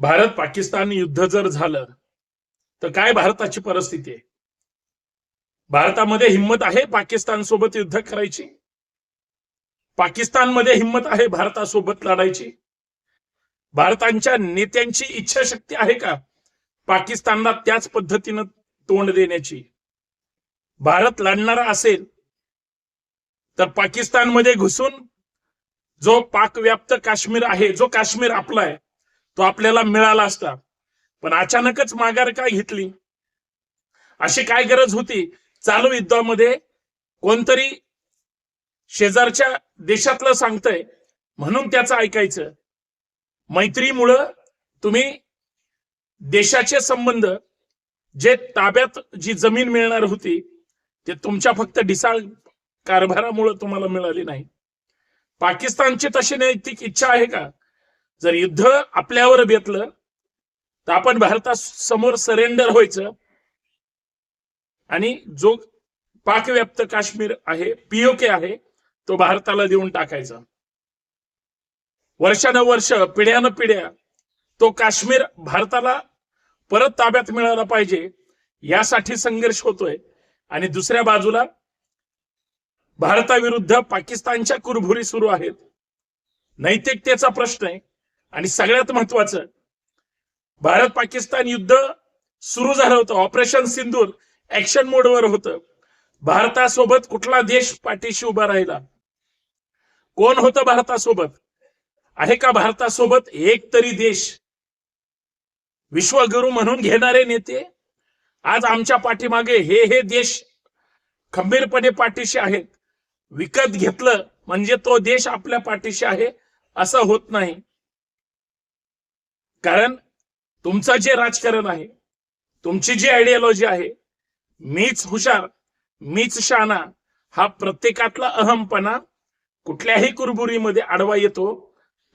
भारत पाकिस्तान युद्ध जर झालं तर काय भारताची परिस्थिती आहे? भारतामध्ये हिंमत आहे पाकिस्तान सोबत युद्ध करायची? पाकिस्तानमध्ये हिंमत आहे भारतासोबत लढायची? भारतांच्या नेत्यांची इच्छाशक्ती आहे का पाकिस्तानला त्याच पद्धतीनं तोंड देण्याची? भारत लढणारा असेल तर पाकिस्तानमध्ये घुसून जो पाकव्याप्त काश्मीर आहे जो काश्मीर आपला आहे तो आपल्याला मिळाला असता. पण अचानकच माघार काय घेतली? अशी काय गरज होती? चालू युद्धामध्ये कोणतरी शेजारच्या देशातलं सांगतंय. म्हणून त्याचं ऐकायचं. मैत्रीमुळं तुम्ही देशाचे संबंध जे ताब्यात जी जमीन मिळणार होती ते तुमच्या फक्त ढिसाळ कारभारामुळे तुम्हाला मिळाली नाही. पाकिस्तानची तशी नैतिक इच्छा आहे का? जर युद्ध आपल्यावर बेतलं तर आपण भारतासमोर सरेंडर व्हायचं. आणि जो पाकव्याप्त काश्मीर आहे पीओके आहे तो भारताला देऊन टाकायचा. वर्षानुवर्ष पिढ्यानं पिढ्या तो काश्मीर भारताला परत ताब्यात मिळाला पाहिजे यासाठी संघर्ष होतोय. आणि दुसऱ्या बाजूला भारताविरुद्ध पाकिस्तानच्या कुरभुरी सुरू आहेत. नैतिकतेचा प्रश्न आहे. आणि सगळ्यात महत्वाचं भारत पाकिस्तान युद्ध सुरू झालं होतं. ऑपरेशन सिंदूर ऍक्शन मोडवर होतं. भारतासोबत कुठला देश पाठीशी उभा राहिला? कोण होतं भारतासोबत? आहे का भारतासोबत एक तरी देश? विश्वगुरु म्हणून घेणारे नेते आज आमच्या पाठीमागे हे हे देश खंबीरपणे पाठीशी आहेत. विकत घेतलं म्हणजे तो देश आपल्या पाठीशी आहे असं होत नाही. कारण तुमचं जे राजकारण आहे तुमची जी आयडियोलॉजी आहे मीच हुशार मीच शाना हा प्रत्येकातला अहमपणा कुठल्याही कुरबुरीमध्ये आडवा येतो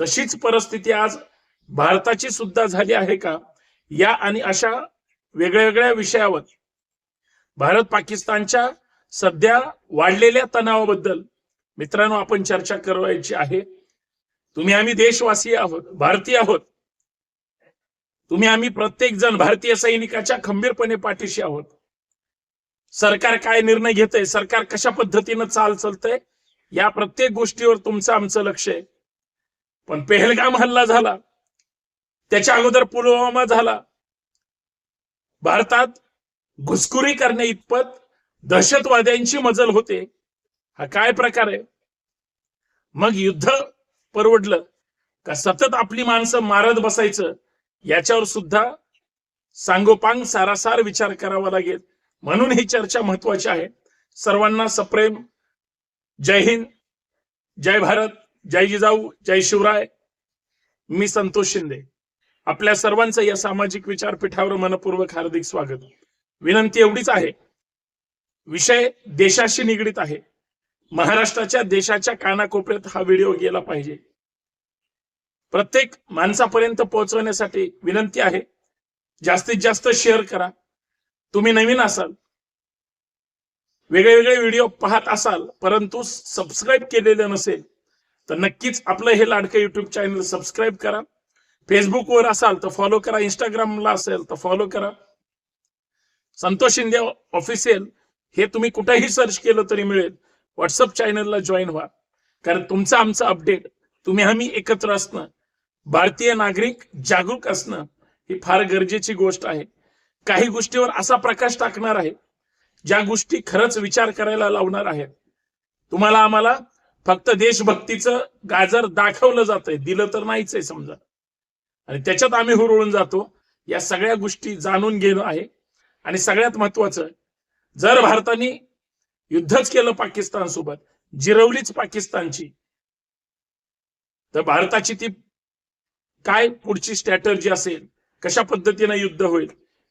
तशीच परिस्थिती आज भारताची सुद्धा झाली आहे का? या आणि अशा वेगळ्या वेगळ्या विषयावर. भारत पाकिस्तानच्या सध्या वाढलेल्या तणावाबद्दल मित्रांनो आपण चर्चा करायची आहे. तुम्ही आम्ही देशवासी आहोत भारतीय आहोत. तुम्ही आम्ही प्रत्येक जण भारतीय सैनिकाच्या खंबीरपणे पाठीशी आहोत. सरकार काय निर्णय घेतय सरकार कशा पद्धतीनं चाल चालतंय या प्रत्येक गोष्टीवर तुमचं आमचं लक्ष आहे. पण पेहलगाम हल्ला झाला त्याच्या अगोदर पुलवामा झाला. भारतात घुसखोरी करण्या इतपत दहशतवाद्यांची मजल होते. हा काय प्रकार आहे? मग युद्ध परवडलं का सतत आपली माणसं मारत बसायचं? याच्यावर सुद्धा सांगोपांग सारासार विचार करावा लागेल. म्हणून ही चर्चा महत्वाची आहे. सर्वांना सप्रेम. जय हिंद. जय भारत. जय जिजाऊ. जय शिवराय. मी संतोष शिंदे. आपल्या सर्वांचं या सामाजिक विचारपीठावर मनपूर्वक हार्दिक स्वागत. विनंती एवढीच आहे. विषय देशाशी निगडीत आहे. महाराष्ट्राच्या देशाच्या कानाकोपऱ्यात हा व्हिडिओ गेला पाहिजे. प्रत्येक माणसापर्यंत पोहोचवण्यासाठी विनंती आहे. जास्तीत जास्त शेअर करा. तुम्ही नवीन असाल वेगळे वेगळे व्हिडिओ पाहत असाल परंतु सबस्क्राईब केलेलं नसेल तर नक्कीच आपलं हे लाडकं युट्यूब चॅनल सबस्क्राईब करा. फेसबुकवर असाल तर फॉलो करा. इंस्टाग्रामला असेल तर फॉलो करा. संतोष शिंदे ऑफिशियल हे तुम्ही कुठेही सर्च केलं तरी मिळेल. व्हॉट्सअप चॅनलला जॉईन व्हा. कारण तुमचं आमचं अपडेट तुम्ही आम्ही एकत्र असणं भारतीय नागरिक जागरूक असणं ही फार गरजेची गोष्ट आहे. काही गोष्टीवर असा प्रकाश टाकणार आहे ज्या गोष्टी खरंच विचार करायला लावणार आहेत. तुम्हाला आम्हाला फक्त देशभक्तीचं गाजर दाखवलं जातंय दिलं तर नाहीच आहे समजा. आणि त्याच्यात आम्ही हुरळून जातो या सगळ्या गोष्टी जाणून घेणं आहे. आणि सगळ्यात महत्वाचं जर भारताने युद्धच केलं पाकिस्तान सोबत जिरवलीच पाकिस्तानची तर भारताची ती काय पुढची स्ट्रॅटर्जी असेल कशा पद्धतीनं युद्ध होईल?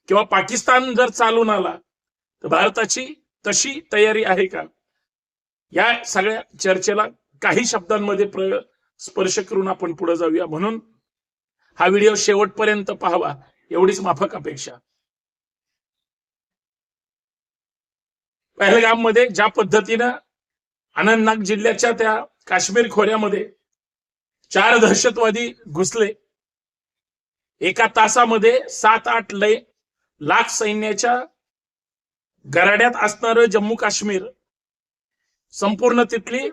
किंवा पाकिस्तान जर चालून आला तर भारताची तशी तयारी आहे का? या सगळ्या चर्चेला काही शब्दांमध्ये प्र स्पर्श करून आपण पुढे जाऊया. म्हणून हा व्हिडिओ शेवटपर्यंत पाहावा. एवढीच माफक अपेक्षा. पहलगाममध्ये ज्या पद्धतीनं अनंतनाग जिल्ह्याच्या त्या काश्मीर खोऱ्यामध्ये चार दहशतवादी घुसले एका तासामध्ये सात आठ लय लाख सैन्याच्या गराड्यात असणारं जम्मू काश्मीर संपूर्ण तिथली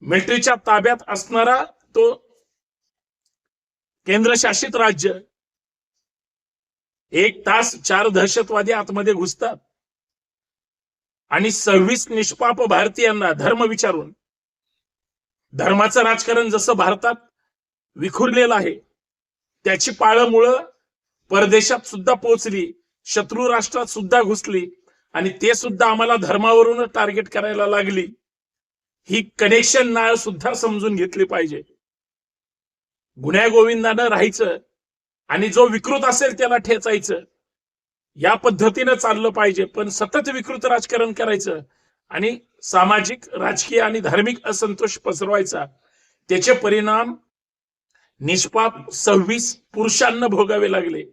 मिलिटरीच्या ताब्यात असणारा तो केंद्रशासित राज्य. एक तास चार दहशतवादी आतमध्ये घुसतात. आणि सव्वीस निष्पाप भारतीयांना धर्म विचारून धर्माचं राजकारण जसं भारतात विखुरलेलं आहे त्याची पाळमुळं परदेशात सुद्धा पोहोचली शत्रू राष्ट्रात सुद्धा घुसली आणि ते सुद्धा आम्हाला धर्मावरून टार्गेट करायला लागली. ही कनेक्शन नाळ सुद्धा समजून घेतली पाहिजे. गुन्ह्या गोविंदानं राहायचं आणि जो विकृत असेल त्याला ठेचायचं. या पद्धतीनं चाललं पाहिजे पण सतत विकृत राजकारण करायचं आणि सामाजिक राजकीय आणि धार्मिक असंतोष पसरवायचा. त्याचे परिणाम निष्पाप सव्वीस पुरुषांना भोगावे लागले.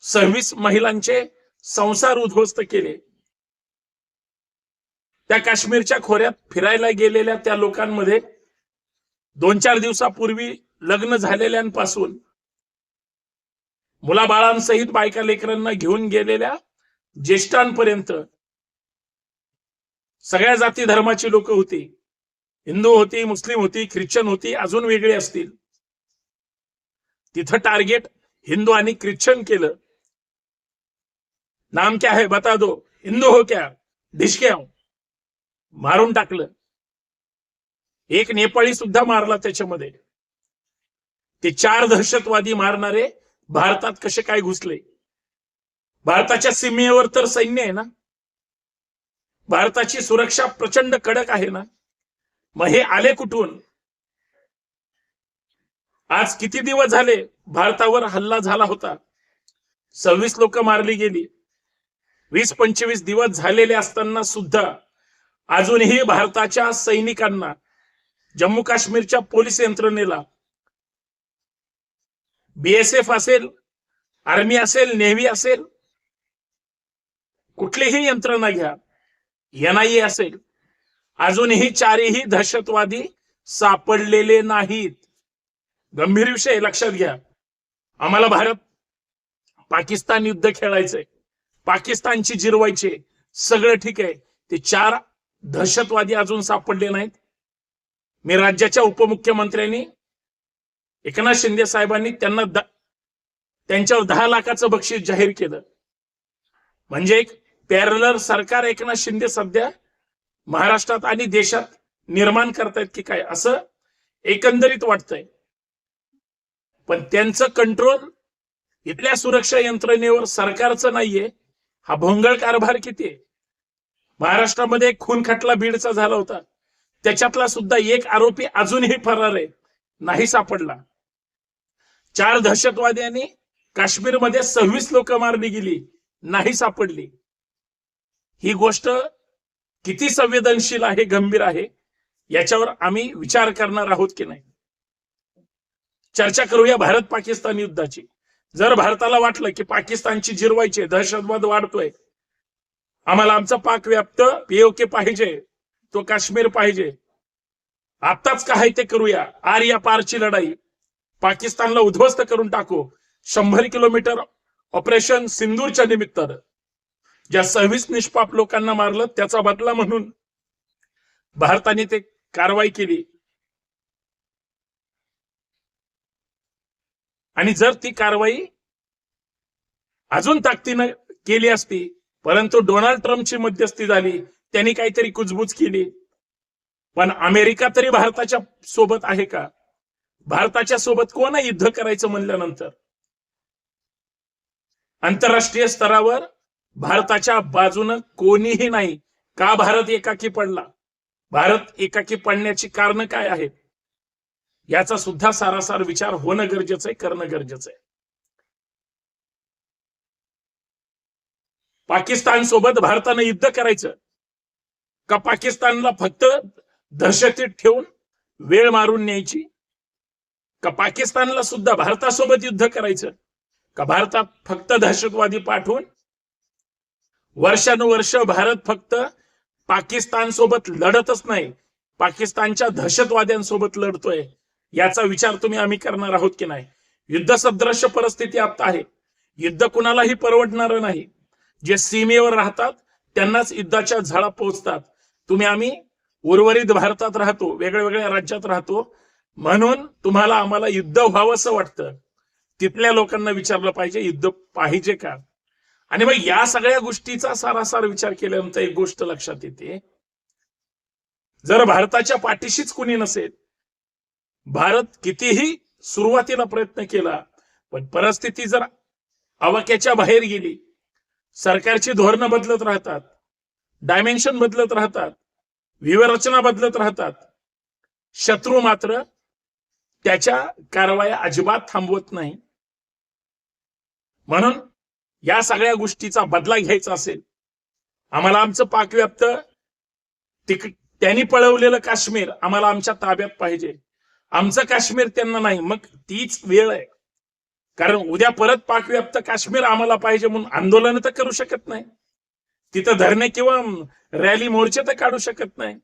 सव्वीस महिलांचे संसार उद्ध्वस्त केले. त्या काश्मीरच्या खोऱ्यात फिरायला गेलेल्या त्या लोकांमध्ये दोन चार दिवसापूर्वी लग्न झालेल्यांपासून मुलाबाळांसहित बायका लेकरांना घेऊन गेलेल्या ज्येष्ठांपर्यंत सगळ्या जाती धर्माची लोक होती. हिंदू होती मुस्लिम होती ख्रिश्चन होती अजून वेगळी असतील. तिथं टार्गेट हिंदू आणि ख्रिश्चन केलं. नाम क्या है बता दो. हिंदू हो क्या? ढिशक्या मारून टाकलं. एक नेपाळी सुद्धा मारला त्याच्यामध्ये. ते चार दहशतवादी मारणारे भारतात कसे काय घुसले? भारताच्या सीमेवर तर सैन्य आहे ना? भारताची सुरक्षा प्रचंड कडक आहे ना? मग हे आले कुठून? आज किती दिवस झाले भारतावर हल्ला झाला होता? सव्वीस लोक मारली गेली. वीस पंचवीस दिवस झालेले असताना सुद्धा अजूनही भारताच्या सैनिकांना जम्मू काश्मीरच्या पोलीस यंत्रणेला बीएसएफ असेल आर्मी असेल नेव्ही असेल कुठलीही यंत्रणा घ्या एनआयए असेल अजूनही चारही दहशतवादी सापडलेले नाहीत. गंभीर विषय लक्षात घ्या. आम्हाला भारत पाकिस्तान युद्ध खेळायचंय. पाकिस्तानची जिरवायचे सगळं ठीक आहे. ते चार दहशतवादी अजून सापडले नाहीत. मी राज्याच्या उपमुख्यमंत्र्यांनी एकनाथ शिंदे साहेबांनी त्यांना द- त्यांच्यावर दहा लाखाचं बक्षीस जाहीर केलं. म्हणजे एक पॅरलर सरकार एकनाथ शिंदे सध्या महाराष्ट्रात आणि देशात निर्माण करतायत की काय? असं एकंदरीत वाटतंय. पण त्यांचं कंट्रोल इथल्या सुरक्षा यंत्रणेवर सरकारचं नाहीये. हा भोंगळ कारभार किती आहे? महाराष्ट्रामध्ये खून खटला बीडचा झाला होता. त्याच्यातला सुद्धा एक आरोपी अजूनही फरार आहे. नाही सापडला. चार दहशतवाद्यांनी काश्मीरमध्ये सव्वीस लोक मारली गेली. नाही सापडली. ही गोष्ट किती संवेदनशील आहे गंभीर आहे याच्यावर आम्ही विचार करणार आहोत की नाही? चर्चा करूया भारत पाकिस्तान युद्धाची. जर भारताला वाटलं की पाकिस्तानची जिरवायचे दहशतवाद वाढतोय आम्हाला आमचा पाक व्याप्त पीओके पाहिजे तो काश्मीर पाहिजे. आत्ताच काय ते करूया. आर या पारची लढाई. पाकिस्तानला उद्ध्वस्त करून टाकू. शंभर किलोमीटर ऑपरेशन सिंदूरच्या निमित्तानं. ज्या सव्वीस निष्पाप लोकांना मारलं त्याचा बदला म्हणून भारताने ते कारवाई केली. आणि जर ती कारवाई अजून ताकदीनं केली असती परंतु डोनाल्ड ट्रम्पची मध्यस्थी झाली त्यांनी काहीतरी कुजबूज केली. पण अमेरिका तरी भारताच्या सोबत आहे का? भारताच्या सोबत कोण युद्ध करायचं म्हणल्यानंतर? आंतरराष्ट्रीय स्तरावर भारताच्या बाजूनं कोणीही नाही. का भारत एकाकी पडला? भारत एकाकी पडण्याची कारण काय आहेत? याचा सुद्धा सारासार विचार होणं गरजेचं आहे करणं गरजेचं आहे. पाकिस्तान सोबत भारतानं युद्ध करायचं. का पाकिस्तानला फक्त दहशतीत ठेवून वेळ मारून न्यायची? का पाकिस्तानला सुद्धा भारतासोबत युद्ध करायचं? का भारतात फक्त दहशतवादी पाठवून वर्षानुवर्ष भारत फक्त पाकिस्तान सोबत लढतच नाही पाकिस्तानच्या दहशतवाद्यांसोबत लढतोय? याचा विचार तुम्ही आम्ही करणार आहोत की नाही? युद्ध सदृश्य परिस्थिती आता आहे. युद्ध कुणालाही परवडणार नाही. जे सीमेवर राहतात त्यांनाच युद्धाच्या झाडा पोहोचतात तुम्ही आम्ही उर्वरित भारतात राहतो वेगळ्या वेगळ्या राज्यात राहतो. म्हणून तुम्हाला आम्हाला युद्ध व्हावंसं वाटतं. तिथल्या लोकांना विचारलं पाहिजे युद्ध पाहिजे का? आणि मग या सगळ्या गोष्टीचा सारासार विचार केल्यानंतर एक गोष्ट लक्षात येते. जर भारताच्या पाठीशीच कुणी नसेल भारत कितीही सुरुवातीला प्रयत्न केला पण परिस्थिती जर आवाक्याच्या बाहेर गेली सरकारची धोरणं बदलत राहतात डायमेन्शन बदलत राहतात व्यूहरचना बदलत राहतात शत्रू मात्र त्याच्या कारवाया अजिबात थांबवत नाही. म्हणून या सगळ्या गोष्टीचा बदला घ्यायचा असेल आम्हाला आमचं पाकव्याप्त तिक त्यांनी पळवलेलं काश्मीर आम्हाला आमच्या ताब्यात पाहिजे. आमचं काश्मीर त्यांना नाही. मग तीच वेळ आहे. कारण उद्या परत पाकव्याप्त काश्मीर आम्हाला पाहिजे म्हणून आंदोलन तर करू शकत नाही. तिथं धरणे किंवा रॅली मोर्चे तर काढू शकत नाही.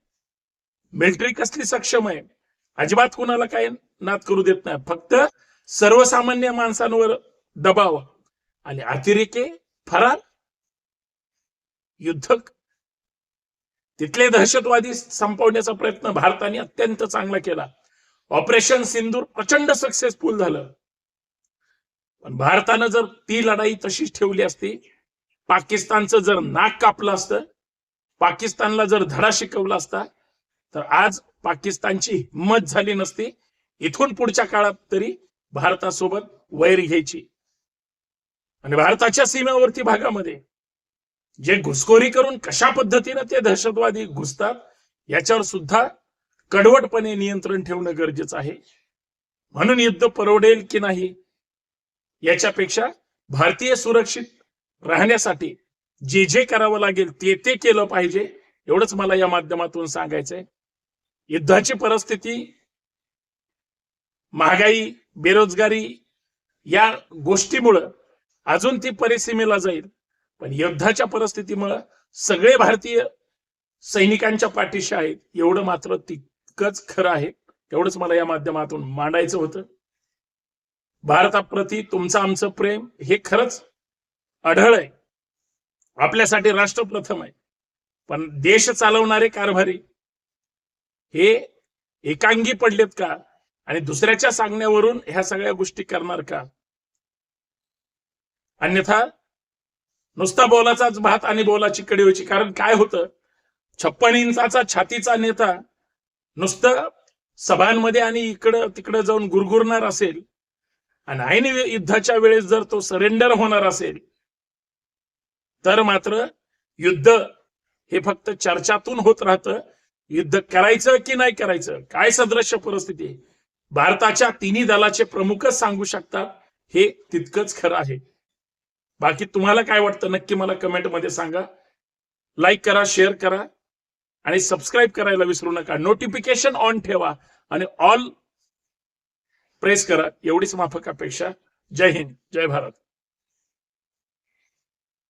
मिलिटरी कसली सक्षम आहे? अजिबात कुणाला काय नाद करू देत नाही. फक्त सर्वसामान्य माणसांवर दबाव आणि अतिरेके फरार युद्ध तिथले दहशतवादी संपवण्याचा प्रयत्न भारताने अत्यंत चांगला केला. ऑपरेशन सिंदूर प्रचंड सक्सेसफुल झालं. पण भारतानं जर ती लढाई तशीच ठेवली असती पाकिस्तानचं जर नाक कापलं असतं पाकिस्तानला जर धडा शिकवला असता तर आज पाकिस्तानची हिंमत झाली नसती. इथून पुढच्या काळात तरी भारतासोबत वैर घ्यायची. आणि भारताच्या सीमेवरती भागामध्ये जे घुसखोरी करून कशा पद्धतीनं ते दहशतवादी घुसतात याच्यावर सुद्धा कडवटपणे नियंत्रण ठेवणं गरजेचं आहे. म्हणून युद्ध परवडेल की नाही? याच्यापेक्षा भारतीय सुरक्षित राहण्यासाठी जे जे करावं लागेल ते ते केलं पाहिजे एवढंच मला या माध्यमातून सांगायचंय. युद्धाची परिस्थिती महागाई बेरोजगारी या गोष्टीमुळं अजून ती परिसीमेला जाईल. पण युद्धाच्या परिस्थितीमुळं सगळे भारतीय सैनिकांच्या पाठीशी आहेत एवढं मात्र ती तितकंच खरं आहे. एवढंच मला या माध्यमातून मांडायचं होतं. भारताप्रती तुमचं आमचं प्रेम हे खरंच आढळ आहे. आपल्यासाठी राष्ट्र प्रथम आहे. पण देश चालवणारे कारभारी हे एकांगी पडलेत का? आणि दुसऱ्याच्या सांगण्यावरून ह्या सगळ्या गोष्टी करणार का? अन्यथा नुसता बोलाचाच भात आणि बोलाची कडी होची कारण काय होतं? छप्पन इंचाचा छातीचा नेता नुसतं सभांमध्ये आणि इकडं तिकडं जाऊन गुरगुरणार असेल आणि ऐन युद्धाच्या वेळेस जर तो सरेंडर होणार असेल तर मात्र युद्ध हे फक्त चर्चातून होत राहतं. युद्ध करायचं की नाही करायचं? काय सदृश्य परिस्थिती आहे? भारताच्या तिन्ही दलाचे प्रमुखच सांगू शकतात हे तितकंच खरं आहे. बाकी तुम्हाला काय वाटतं? नक्की मला कमेंटमध्ये सांगा. लाईक करा शेअर करा. आणि सबस्क्राईब करायला विसरू नका. नोटिफिकेशन ऑन ठेवा आणि ऑल प्रेस करा. एवढीच माफक अपेक्षा. जय हिंद. जय भारत.